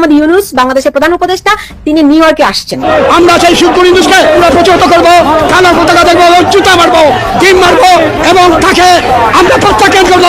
মোহাম্মদ ইউনুস বাংলাদেশের প্রধান উপদেষ্টা তিনি নিউ ইয়র্কে আসছেন। আমরা সেই সুদপুর ইন্দুসকে আমরা প্রতিহত করব কালার পতাকা দেখব এবং জুতা মারবো টিম মারবো এবং তাকে আমরা প্রত্যাখ্যান করব।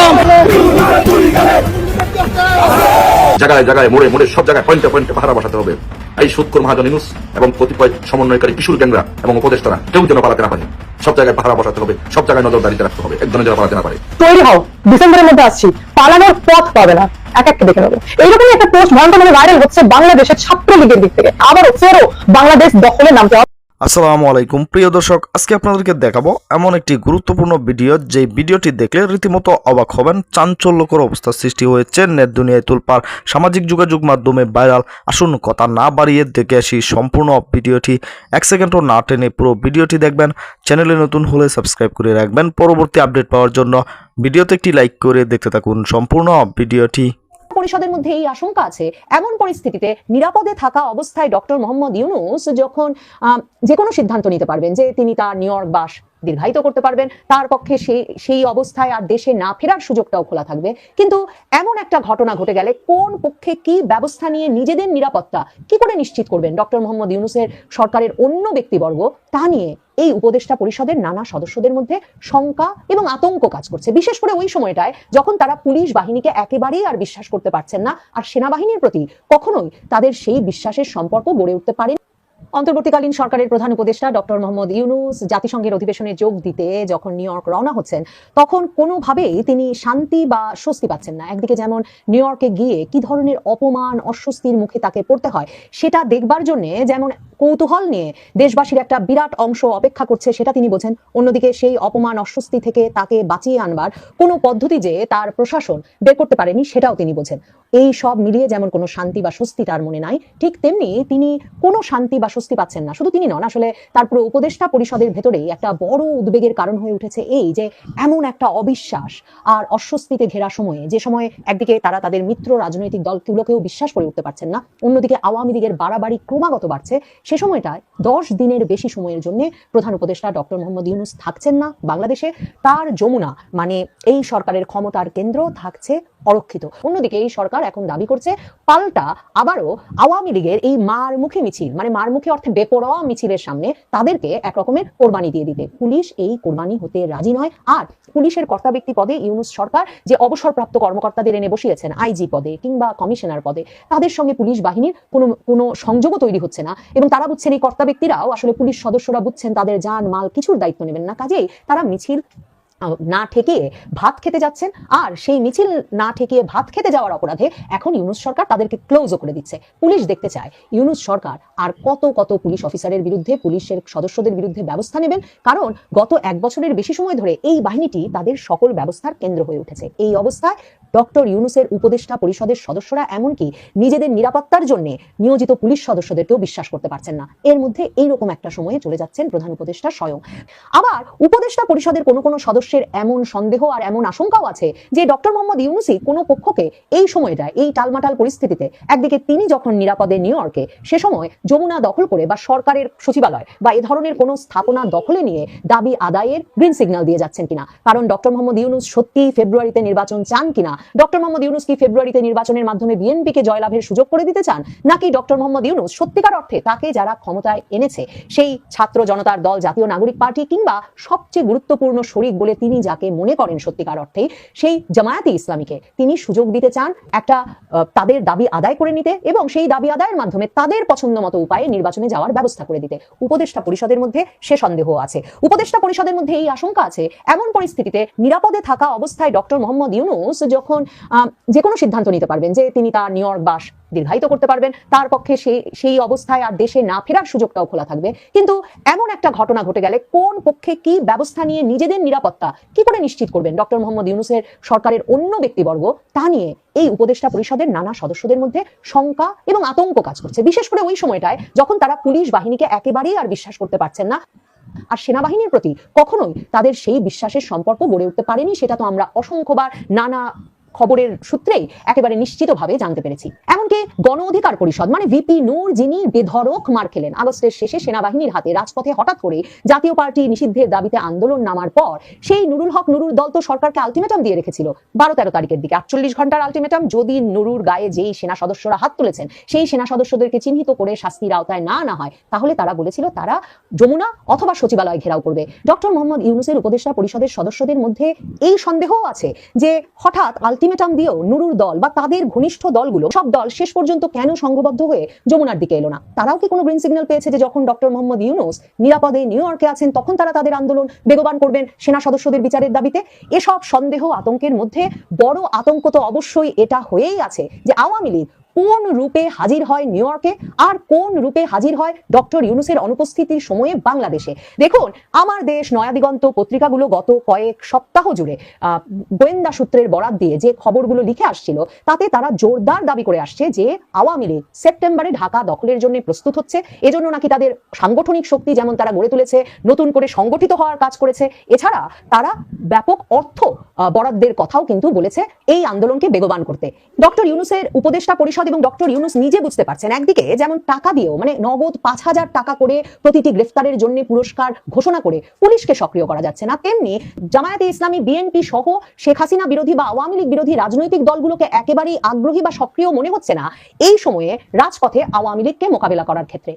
জায়গায় জায়গায় মোড়ে মোড়ে সব জায়গায় পয়েন্টে পয়েন্টে পাহারা বসাতে হবে। এই সুৎকর মহাজন ইনুস এবং কতিপয় সমন্বয়কারী কিশোর গ্যাংরা এবং উপদেষ্টারা কেউ যেন পালাতে না পারে। সব জায়গায় পাহারা বসাতে হবে সব জায়গায় নজরদারিতে রাখতে হবে একজনের যেন পালাতে না পারে। তৈরি হও ডিসেম্বরের মধ্যে আসছি। পালানোর পথ পাবে না। এক একটা দেখে নেবে। এইরকমই একটা পোস্ট ভয়ঙ্কর ভাইরাল হচ্ছে বাংলাদেশের ছাত্রলীগের দিক থেকে। আবারও ফেরো বাংলাদেশ দখলে নামতে আসসালামু আলাইকুম। প্রিয় দর্শক, আজকে আপনাদেরকে দেখাবো এমন একটি গুরুত্বপূর্ণ ভিডিও যে ভিডিওটি দেখলে রীতিমতো অবাক হবেন। চাঞ্চল্যকর সৃষ্টি হয়েছে নেট দুনিয়ায় তুলপার সামাজিক যোগাযোগ মাধ্যমে ভাইরাল। আসুন কথা না বাড়িয়ে দেখে আসি সম্পূর্ণ ভিডিওটি। এক সেকেন্ডও না টেনে পুরো ভিডিওটি দেখবেন। চ্যানেলে নতুন হলে সাবস্ক্রাইব করে রাখবেন। পরবর্তী আপডেট পাওয়ার জন্য ভিডিওতে একটি লাইক করে দেখতে থাকুন সম্পূর্ণ ভিডিওটি। পরিষদের মধ্যে এই আশঙ্কা আছে। এমন পরিস্থিতিতে নিরাপদে থাকা অবস্থায় ডক্টর মোহাম্মদ ইউনুস যখন যে কোনো সিদ্ধান্ত নিতে পারবেন যে তিনি তার নিউ ইয়র্ক বাস দীর্ঘায়িত করতে পারবেন। তার পক্ষে সেই সেই অবস্থায় আর দেশে না ফেরার সুযোগটাও খোলা থাকবে। কিন্তু এমন একটা ঘটনা ঘটে গেলে কোন পক্ষে কি ব্যবস্থা নিয়ে নিজেদের নিরাপত্তা কি করে নিশ্চিত করবেন? ডক্টর মোহাম্মদ ইউনুসের সরকারের অন্য ব্যক্তিবর্গ, তা নিয়ে এই উপদেষ্টা পরিষদের নানা সদস্যদের মধ্যে শঙ্কা এবং আতঙ্ক কাজ করছে। বিশেষ করে ওই সময়টায় যখন তারা পুলিশ বাহিনীকে একেবারেই আর বিশ্বাস করতে পারছেন না, আর সেনাবাহিনীর প্রতি কখনোই তাদের সেই বিশ্বাসের সম্পর্ক গড়ে উঠতে পারে অন্তর্বর্তীকালীন সরকারের প্রধান উপদেষ্টা ডক্টর মোহাম্মদ ইউনুস জাতিসংঘের অধিবেশনে যোগ দিতে যখন নিউ ইয়র্ক রওনা হচ্ছেন, তখন কোনোভাবেই তিনি শান্তি বা স্বস্তি পাচ্ছেন না। একদিকে যেমন নিউ ইয়র্কে গিয়ে কি ধরনের অপমান, অস্বস্তির মুখে তাকে পড়তে হয়, সেটা দেখবার জন্য যেমন কৌতূহল নিয়ে দেশবাসীর একটা বিরাট অংশ অপেক্ষা করছে, সেটা তিনি বোঝেন। অন্যদিকে সেই অপমান, অস্বস্তি থেকে তাকে বাঁচিয়ে আনবার কোনো পদ্ধতি যে তার প্রশাসন বের করতে পারেনি, সেটাও তিনি বোঝেন। এই সব মিলিয়ে যেমন কোনো শান্তি বা স্বস্তি তার মনে নাই, ঠিক তেমনি তিনি কোনো শান্তি বা স্বস্তি পাচ্ছেন না। শুধু তিনি নন, আসলে তার পুরো উপদেষ্টা পরিষদের ভেতরেই একটা বড় উদ্বেগের কারণ হয়ে উঠেছে এই যে এমন একটা অবিশ্বাস আর অস্বস্তিতে ঘেরা সময়ে। যে সময়ে একদিকে তারা তাদের মিত্র রাজনৈতিক দলগুলোকেও বিশ্বাস করে উঠতে পারছেন না, অন্যদিকে আওয়ামী লীগের বাড়াবাড়ি ক্রমাগত বাড়ছে। সে সময়টায় দশ দিনের বেশি সময়ের জন্য প্রধান উপদেষ্টা ডক্টর মোহাম্মদ ইউনুস থাকছেন না বাংলাদেশে। তার যমুনা মানে এই সরকারের ক্ষমতার কেন্দ্র, থাকছে অরক্ষিত। অন্যদিকে এই সরকার এখন দাবি করছে, পাল্টা আবারও আওয়ামী লীগের এই মারমুখী মিছিল মানে মারমুখী অর্থে বেপরোয়া মিছিলের সামনে তাদেরকে এক রকমের কোরবানি দিয়ে দিতে। পুলিশ এই কোরবানি হতে রাজি নয়। আর পুলিশের কর্তা ব্যক্তি পদে ইউনুস সরকার যে অবসরপ্রাপ্ত কর্মকর্তাদের এনে বসিয়েছেন, আইজি পদে কিংবা কমিশনার পদে, তাদের সঙ্গে পুলিশ বাহিনীর কোনো কোনো সংযোগও তৈরি হচ্ছে না। এবং তারা বুঝছেন এই কর্তা ব্যক্তিরাও আসলে পুলিশ সদস্যরা বুঝছেন তাদের যান মাল কিছুর দায়িত্ব নেবেন না। কাজেই তারা মিছিল না ঠেকিয়ে ভাত খেতে যাচ্ছেন। আর সেই মিছিল না ঠেকিয়ে ভাত খেতে যাওয়ার অপরাধে এখন ইউনুস সরকার তাদেরকে ক্লোজও করে দিচ্ছে। পুলিশ দেখতে চায়, ইউনুস সরকার আর কত কত পুলিশ অফিসারের বিরুদ্ধে, পুলিশের সদস্যদের বিরুদ্ধে ব্যবস্থা নেবেন। কারণ গত এক বছরের বেশি সময় ধরে এই বাহিনীটি তাদের সকল ব্যবস্থার কেন্দ্র হয়ে উঠেছে। এই অবস্থায় ডক্টর ইউনুসের উপদেষ্টা পরিষদের সদস্যরা, এমনকি নিজেদের নিরাপত্তার জন্য নিয়োজিত পুলিশ সদস্যদেরকেও বিশ্বাস করতে পারছেন না। এর মধ্যে এইরকম একটা সময়ে চলে যাচ্ছেন প্রধান উপদেষ্টা স্বয়ং। আবার উপদেষ্টা পরিষদের কোনো কোনো সদস্যের এমন সন্দেহ আর এমন আশঙ্কাও আছে যে ডক্টর মোহাম্মদ ইউনুসি কোনো পক্ষকে এই সময়টায়, এই টালমাটাল পরিস্থিতিতে একদিকে তিনি যখন নিরাপদে নিউ ইয়র্কে, সে সময় যমুনা দখল করে বা সরকারের সচিবালয় বা এ ধরনের কোনো স্থাপনা দখলে নিয়ে দাবি আদায়ের গ্রিন সিগন্যাল দিয়ে যাচ্ছেন কিনা? কারণ ডক্টর মোহাম্মদ ইউনুস সত্যি ফেব্রুয়ারিতে নির্বাচন চান কিনা? ডক্টর মোহাম্মদ ইউনুস কি ফেব্রুয়ারিতে নির্বাচনের মাধ্যমে বিএনপিকে জয়লাভের সুযোগ করে দিতে চান? নাকি ডক্টর মোহাম্মদ ইউনুস সত্যিকার অর্থে তাকে যারা ক্ষমতায় এনেছে, সেই ছাত্র জনতার দল, জাতীয় নাগরিক পার্টি কিংবা সবচেয়ে গুরুত্বপূর্ণ শরিক বলে তিনি যাকে মনে করেন সত্যিকার অর্থে সেই জামায়াতে ইসলামীকে তিনি সুযোগ দিতে চান একটা তাদের দাবি আদায় করে নিতে এবং সেই দাবি আদায়ের মাধ্যমে তাদের পছন্দ মতো উপায়ে নির্বাচনে যাওয়ার ব্যবস্থা করে দিতে। উপদেষ্টা পরিষদের মধ্যে সে সন্দেহ আছে। উপদেষ্টা পরিষদের মধ্যে এই আশঙ্কা আছে, এমন পরিস্থিতিতে নিরাপদে থাকা অবস্থায় ডক্টর মোহাম্মদ ইউনুস যখন আহ, যে কোনো সিদ্ধান্ত নিতে পারবেন যে তিনি তার নিউ ইয়র্ক বাস দীর্ঘায়িত করতে পারবেন। তার পক্ষে সেই সেই অবস্থায় আর দেশে না ফেরার সুযোগটাও খোলা থাকবে। কিন্তু এমন একটা ঘটনা ঘটে গেলে কোন পক্ষে কি ব্যবস্থা নিয়ে নিজেদের নিরাপত্তা কি করে নিশ্চিত করবেন? ডক্টর মোহাম্মদ ইউনুসের সরকারের অন্য ব্যক্তিবর্গ তা নিয়ে এই উপদেষ্টা পরিষদের নানা সদস্যদের মধ্যে শঙ্কা এবং আতঙ্ক কাজ করছে। বিশেষ করে ওই সময়টায় যখন তারা পুলিশ বাহিনীকে একেবারেই আর বিশ্বাস করতে পারছেন না। আর সেনাবাহিনীর প্রতি কখনোই তাদের সেই বিশ্বাসের সম্পর্ক গড়ে উঠতে পারেনি সেটা তো আমরা অসংখ্যবার নানা খবরের সূত্রেই একেবারে নিশ্চিতভাবে জানতে পেরেছি। এমনকি এমনকি গণ অধিকার পরিষদ মানে ভিপি নূর যিনি বেধরক মার খেলেন। আগস্টের শেষে সেনাবাহিনীর হাতে রাজপথে হঠাৎ করে জাতীয় পার্টি নিষিদ্ধের দাবিতে আন্দোলন নামার পর সেই নুরুল হক নুরুর দল তো সরকারকে আলটিমেটাম দিয়ে রেখেছিল বারো তেরো তারিখের দিকে। আটচল্লিশ ঘণ্টার আলটিমেটাম যদি নুরুর গায়ে যেই সেনা সদস্যরা হাত তুলেছেন, সেই সেনা সদস্যদেরকে চিহ্নিত করে শাস্তির আওতায় না না হয়, তাহলে তারা বলেছিল তারা যমুনা অথবা সচিবালয় ঘেরাও করবে। ডক্টর মোহাম্মদ ইউনুসের উপদেষ্টা পরিষদের সদস্যদের মধ্যে এই সন্দেহও আছে যে হঠাৎ আলটিমেটাম দিয়েও নুরুর দল বা তাদের ঘনিষ্ঠ দলগুলো সব দল শেষ পর্যন্ত কেন সংঘবদ্ধ হয়ে যমুনার দিকে এলো না? তারাও কি কোনো গ্রিন সিগন্যাল পেয়েছে যে যখন ডক্টর মোহাম্মদ ইউনুস নিরাপদে নিউ ইয়র্কে আছেন, তখন তারা তাদের আন্দোলন বেগবান করবেন সেনা সদস্যদের বিচারের দাবিতে? এসব সন্দেহ আতঙ্কের মধ্যে বড় আতঙ্ক তো অবশ্যই এটা হয়েই আছে যে আওয়ামী লীগ কোন রূপে হাজির হয় নিউ ইয়র্কে আর কোন রূপে হাজির হয় ডক্টর ইউনুসের অনুপস্থিতির সময়ে বাংলাদেশে? দেখুন, আমার দেশ নয়াদিগন্ত পত্রিকাগুলো গত কয়েক সপ্তাহ জুড়ে গোয়েন্দা সূত্রের বরাত দিয়ে যে খবরগুলো লিখে আসছিল, তাতে তারা জোরদার দাবি করে আসছে যে আওয়ামী লীগ সেপ্টেম্বরে ঢাকা দখলের জন্য প্রস্তুত হচ্ছে, এজন্য নাকি তাদের সাংগঠনিক শক্তি যেমন তারা গড়ে তুলেছে, নতুন করে সংগঠিত হওয়ার কাজ করেছে। এছাড়া তারা ব্যাপক অর্থ বরাদ্দের কথাও কিন্তু বলেছে এই আন্দোলনকে বেগবান করতে। ডক্টর ইউনুসের উপদেষ্টা পরিষদ এবং ডক্টর ইউনুস নিজে বুঝতে পারছেন, একদিকে যেমন টাকা দিয়েও মানে নগদ পাঁচ হাজার টাকা করে প্রতিটি গ্রেফতারের জন্য পুরস্কার ঘোষণা করে পুলিশকে সক্রিয় করা যাচ্ছে না, তেমনি জামায়াতে ইসলামী, বিএনপি সহ শেখ হাসিনা বিরোধী বা আওয়ামী লীগ বিরোধী রাজনৈতিক দলগুলোকে একেবারেই আগ্রহী বা সক্রিয় মনে হচ্ছে না, এই সময়ে রাজপথে আওয়ামী লীগকে মোকাবেলা করার ক্ষেত্রে।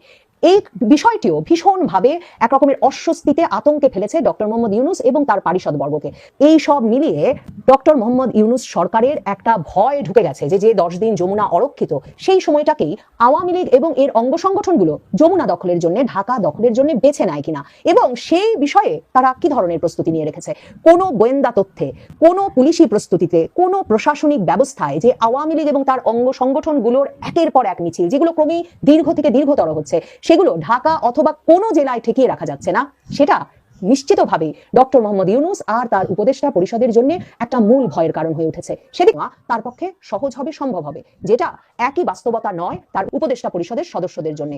এই বিষয়টিও ভীষণভাবে এক রকমের অস্বস্তিতে আতঙ্কে ফেলেছে ডক্টর মোহাম্মদ ইউনুস এবং তার পারিষদ বর্গকে। এই সব মিলিয়ে ডক্টর মোহাম্মদ ইউনুস সরকারের একটা ভয় ঢুকে গেছে যে যে দশ দিন যমুনা অরক্ষিত, সেই সময়টাকেই আওয়ামী লীগ এবং এর অঙ্গ সংগঠনগুলো যমুনা দখলের জন্য, ঢাকা দখলের জন্য বেছে নেয় কিনা এবং সেই বিষয়ে তারা কি ধরনের প্রস্তুতি নিয়ে রেখেছে? কোনো গোয়েন্দা তথ্যে, কোনো পুলিশি প্রস্তুতিতে, কোনো প্রশাসনিক ব্যবস্থায় যে আওয়ামী লীগ এবং তার অঙ্গ সংগঠনগুলোর একের পর এক মিছিল, যেগুলো ক্রমেই দীর্ঘ থেকে দীর্ঘতর হচ্ছে সেগুলো ঢাকা অথবা কোনো জেলায় ঠেকিয়ে রাখা যাচ্ছে না। সেটা নিশ্চিতভাবে ডক্টর মোহাম্মদ ইউনুস আর তার উপদেষ্টা পরিষদের জন্য একটা মূল ভয়ের কারণ হয়ে উঠেছে। সেদিন তার পক্ষে সহজ হবে, সম্ভব হবে। যেটা একই বাস্তবতা নয় তার উপদেষ্টা পরিষদের সদস্যদের জন্য।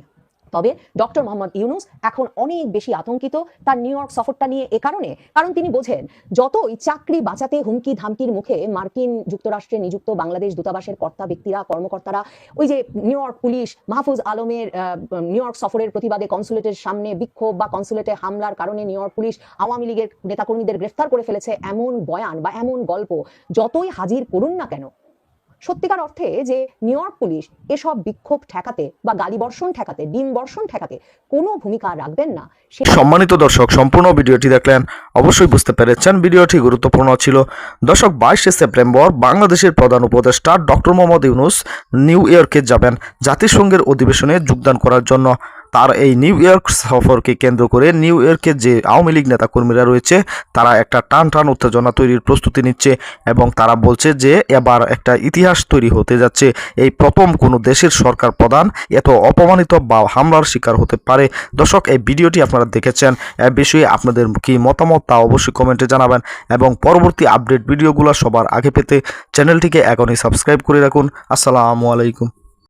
তবে ডক্টর মোহাম্মদ ইউনুস এখন অনেক বেশি আতঙ্কিত তার নিউ ইয়র্ক সফরটা নিয়ে এ কারণে। কারণ তিনি বোঝেন, যতই চাকরি বাঁচাতে হুমকি ধামকির মুখে মার্কিন যুক্তরাষ্ট্রে নিযুক্ত বাংলাদেশ দূতাবাসের কর্তা, ব্যক্তিরা, কর্মকর্তারা, ওই যে নিউ ইয়র্ক পুলিশ, মাহফুজ আলমের নিউ ইয়র্ক সফরের প্রতিবাদে কনসুলেটের সামনে বিক্ষোভ বা কনসুলেটে হামলার কারণে নিউ ইয়র্ক পুলিশ আওয়ামী লীগের নেতাকর্মীদের গ্রেফতার করে ফেলেছে এমন বয়ান বা এমন গল্প। যতই হাজির করুন না কেন সত্যিকার অর্থে যে নিউ ইয়র্ক পুলিশ এসব বিক্ষোভ ঠেকাতে বা গালি বর্ষণ ঠেকাতে, ডিম বর্ষণ ঠেকাতে কোনো ভূমিকা রাখবেন না। সম্মানিত দর্শক, সম্পূর্ণ ভিডিওটি দেখলেন, অবশ্যই বুঝতে পেরেছেন ভিডিওটি গুরুত্বপূর্ণ ছিল। দর্শক, বাইশে সেপ্টেম্বর বাংলাদেশের প্রধান উপদেষ্টা ডক্টর মোহাম্মদ ইউনুস নিউ ইয়র্কে যাবেন জাতিসংঘের অধিবেশনে যোগদান করার জন্য। তার এই নিউ ইয়র্ক সফরকে কেন্দ্র করে নিউ ইয়র্কে যে আওয়ামী লীগ নেতাকর্মীরা রয়েছে, তারা একটা টান টান উত্তেজনা তৈরির প্রস্তুতি নিচ্ছে এবং তারা বলছে যে এবার একটা ইতিহাস তৈরি হতে যাচ্ছে। এই প্রথম কোনো দেশের সরকার প্রধান এত অপমানিত বা হামলার শিকার হতে পারে। দর্শক, এই ভিডিওটি আপনারা দেখেছেন, এ বিষয়ে আপনাদের কি মতামত তা অবশ্যই কমেন্টে জানাবেন এবং পরবর্তী আপডেট ভিডিওগুলো সবার আগে পেতে চ্যানেলটিকে এখনই সাবস্ক্রাইব করে রাখুন। আসসালামু আলাইকুম।